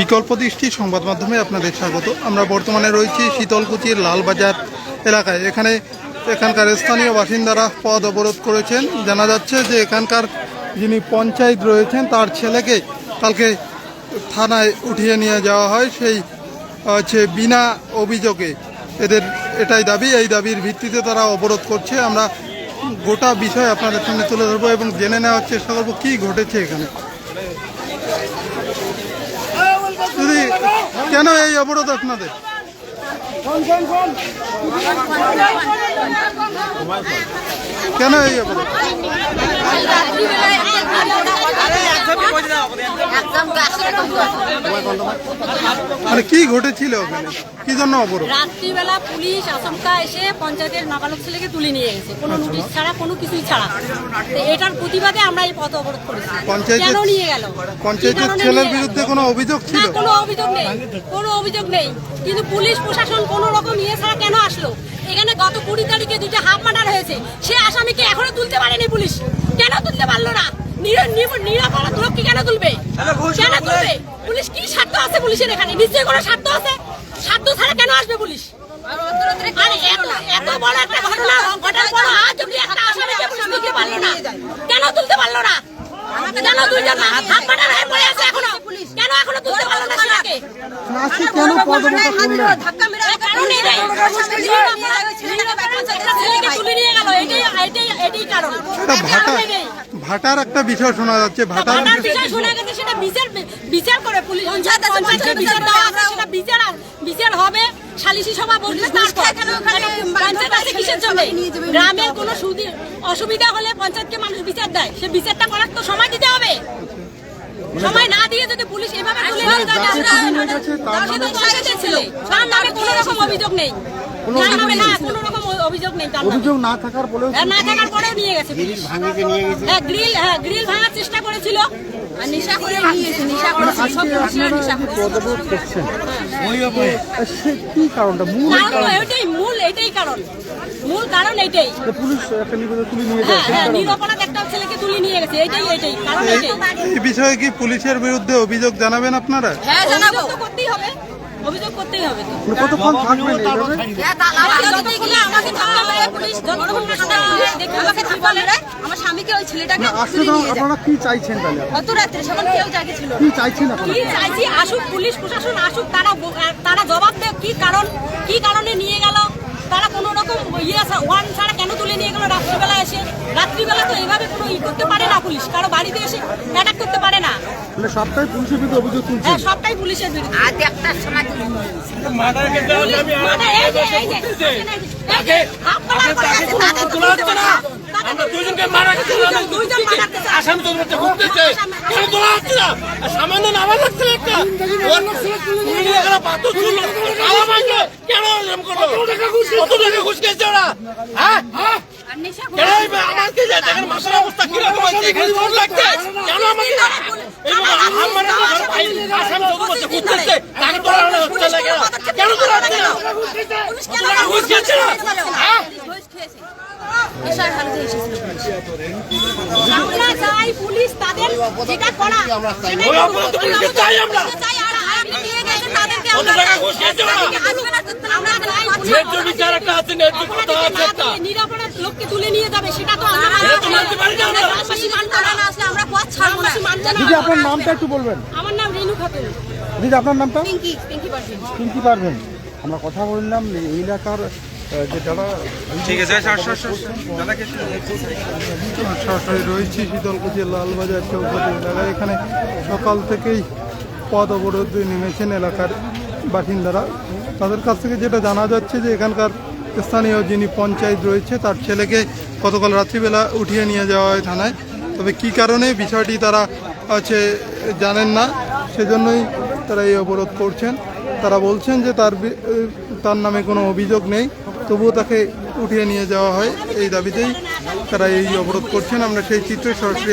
বিকল্প দৃষ্টি সংবাদ মাধ্যমে আপনাদের স্বাগত। আমরা বর্তমানে রয়েছি শীতলকুচির লালবাজার এলাকায়। এখানে এখানকার স্থানীয় বাসিন্দারা পদ অবরোধ করেছেন। জানা যাচ্ছে যে এখানকার যিনি পঞ্চায়েত রয়েছেন, তার ছেলেকে কালকে থানায় উঠিয়ে নিয়ে যাওয়া হয়। সেই হচ্ছে বিনা অভিযোগে। এদের এটাই দাবি। এই দাবির ভিত্তিতে তারা অবরোধ করছে। আমরা গোটা বিষয় আপনাদের সামনে তুলে ধরবো এবং জেনে নেওয়ার চেষ্টা করব কী ঘটেছে এখানে দিদি কেন এই অবরোধ আপনাদের? কেন মানে কি ঘটেছিল ওখানে? কি জন্য অবরোধ রাত্রিবেলা পুলিশ আচমকা এসে পঞ্চায়েতের নাবালক ছেলেকে তুলে নিয়ে গেছে। কোনো নোটিশ ছাড়া কোনো কিছুই ছাড়া। এটার প্রতিবাদে আমরা এই পথ অবরোধ করেছি। কেন নিয়ে গেল? পঞ্চায়েতের ছেলের বিরুদ্ধে কোনো অভিযোগ ছিল? কোনো অভিযোগ নেই। কোনো অভিযোগ নেই। কিন্তু পুলিশ প্রশাসন কোনো রকম ইয়ে ছাড়া কেন আসলো? এখানে গত কুড়ি তারিখে দুইটা হাফ মার্ডার হয়েছে। সে আসামিকে এখনও তুলতে পারেনি পুলিশ। কেন তুলতে পারল না? নির- নির- নিরাপরাধ লোককে কেন তুলবে? কেন তুলবে? পুলিশ কি স্বার্থ আছে পুলিশের এখানে? নিশ্চয়ই কোনো স্বার্থ আছে। স্বার্থ ছাড়া কেন আসবে পুলিশ? এত- এত বড় একটা ঘটনা ঘটার পর আজ একটা আসামিকে পুলিশ তুলতে পারল না? কেন তুলতে পারল না? কেন হয়ে পড়ে আছে এখনও। কেন এখনও তুলতে পারল না সেটাকে কেন কারণ। ভাটার একটা বিষয় শোনা যাচ্ছে ভাটার ভাটার বিষয় শোনা গেছে সেটা বিচার বিচার করে পুলিশ পঞ্চায়েতের বিচার দেওয়া আছে সেটা বিচার বিচার হবে সালিসি সভা বসলে তারপর পঞ্চায়েত কিসের জন্য? গ্রামের কোনো অসুবিধা হলে পঞ্চায়েতকে মানুষ বিচার দেয়। সে বিচারটা করার তো সময় দিতে হবে। সময় না দিয়ে যদি পুলিশ এভাবে তুলে নিয়ে যায় তার নামে কোনো রকম অভিযোগ নেই। অভিযোগ নেই তার অভিযোগ না থাকার হ্যাঁ, না থাকার পরেও নিয়ে গেছে পুলিশ। হ্যাঁ গ্রিল হ্যাঁ গ্রিল ভাঙার চেষ্টা করেছিল। আর নিশা করে নিয়েছে নিশা করে সব পুলিশরা নিশা করে। কি কারণটা? মূল কারণ এটাই মূল এটাই কারণ। মূল কারণ এটাই। পুলিশ একটা নিবেদন তুলে নিয়ে হ্যাঁ হ্যাঁ নিরপরাধ একটা ছেলেকে তুলে নিয়ে গেছে এটাই এটাই কারণ এটাই। এই বিষয়ে কি পুলিশের বিরুদ্ধে অভিযোগ জানাবেন আপনারা? হ্যাঁ জানাব। তো করতেই হবে। অভিযোগ করতেই হবে তো। কতক্ষণ থাকবেন আমাকে যতক্ষণ না আমাকে ধাক্কা মেরে পুলিশ যতক্ষণ না সেটা পুলিশ দেখে আমাকে ধাক্কা মেরে আমার স্বামীকে ওই ছেলেটাকে আপনারা কি চাইছেন তাহলে? অত রাত্রে সকাল কেউ জাগে ছিল কি চাইছেন আপনারা? কি চাইছি? আসুক পুলিশ প্রশাসন আসুক তারা তারা জবাব দেয় কি কারণ কি কারণে নিয়ে গেল ইয়ে আছে, ওয়ান ছাড়া কেন তুলে নিয়ে গেল? রাত্রিবেলা এসে রাত্রিবেলা তো এইভাবে কোনো ই করতে পারে না পুলিশ। কারও বাড়িতে এসে অ্যাটাক করতে পারে না। মানে সবটাই পুলিশের বিরুদ্ধে অভিযোগ তুলছেন হ্যাঁ সবটাই পুলিশের বিরুদ্ধে। আজ একটা সময় মানে সামান্য লাগছে একটা। পাথর কেন এরকম করল কত টাকা ঘুষ খেয়েছে ওরা হ্যাঁ হ্যাঁ আমাকে দেখেন মাসের অবস্থা কীরকম হয়েছে এখানে ভোট লাগছে কেন আমাকে পুলিশ ঘুষ আমরা তাদের যেটা করা পুলিশকে চাই আমরা। নিরাপরাধ লোককে তুলে নিয়ে যাবে সেটা তো আমরা পথ ছাড়বো দিদি আপনার নামটা একটু বলবেন। আমার নাম রেনু খাতুন। দিদি আপনার নামটা? পিঙ্কি পারবেন আমরা কথা বললাম যে এই এলাকার যে যারা ঠিক আছে সরাসরি রয়েছি শীতলকুচি লালবাজার চৌপতি এলাকায়। এখানে সকাল থেকেই পথ অবরোধে নেমেছেন এলাকার বাসিন্দারা। তাদের কাছ থেকে যেটা জানা যাচ্ছে যে এখানকার স্থানীয় যিনি পঞ্চায়েত রয়েছে, তার ছেলেকে গতকাল রাত্রিবেলা উঠিয়ে নিয়ে যাওয়া হয় থানায়। তবে কি কারণে বিষয়টি তারা আছে জানেন না, সেজন্যই তারা এই অবরোধ করছেন। তারা বলছেন যে তার তার নামে কোনো অভিযোগ নেই, তবুও তাকে উঠিয়ে নিয়ে যাওয়া হয়। এই দাবিতেই তারা এই অবরোধ করছেন। আমরা সেই চিত্র সরাসরি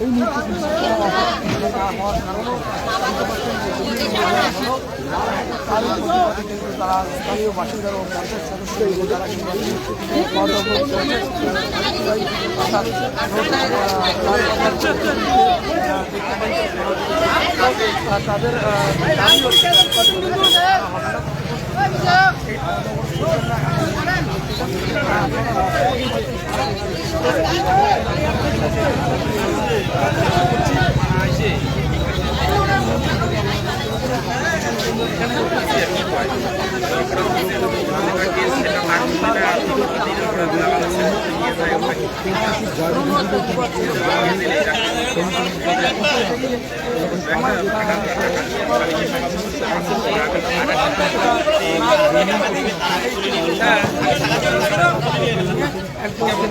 ধরি। টাকার লোভে এরকম করতেছে। টাকার লোভে এরকম করতেছে। হ্যাঁ, আজকে বিকাশ দাঁড়াইতে পারে। বিকাশ দাঁড়াইতে ওরা করে। আসামি নিয়ে বাবা গাড়ি তুলে নিয়েছে, লাট মেরে এই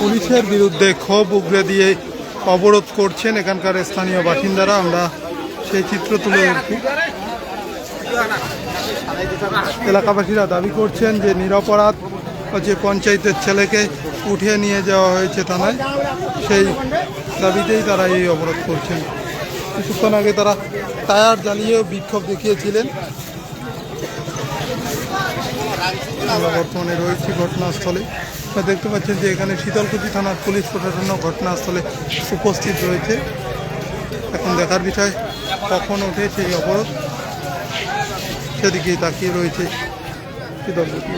পুলিশের বিরুদ্ধে ক্ষোভ উগরে দিয়ে অবরোধ করছেন এখানকার স্থানীয় বাসিন্দারা। আমরা সেই চিত্র তুলে এলাকাবাসীরা দাবি করছেন যে নিরপরাধ যে পঞ্চায়েতের ছেলেকে উঠিয়ে নিয়ে যাওয়া হয়েছে থানায়, সেই দাবিতেই তারা এই অবরোধ করছেন। কিছুক্ষণ আগে তারা টায়ার জ্বালিয়েও বিক্ষোভ দেখিয়েছিলেন। আমরা বর্তমানে রয়েছি ঘটনাস্থলে। আপনারা দেখতে পাচ্ছেন যে এখানে শীতলকুচি থানার পুলিশ প্রশাসনও ঘটনাস্থলে উপস্থিত রয়েছে। এখন দেখার বিষয়, কখন ওঠে সেই অবরোধ? সেদিকেই তাকিয়ে রয়েছে শীতলকুচি।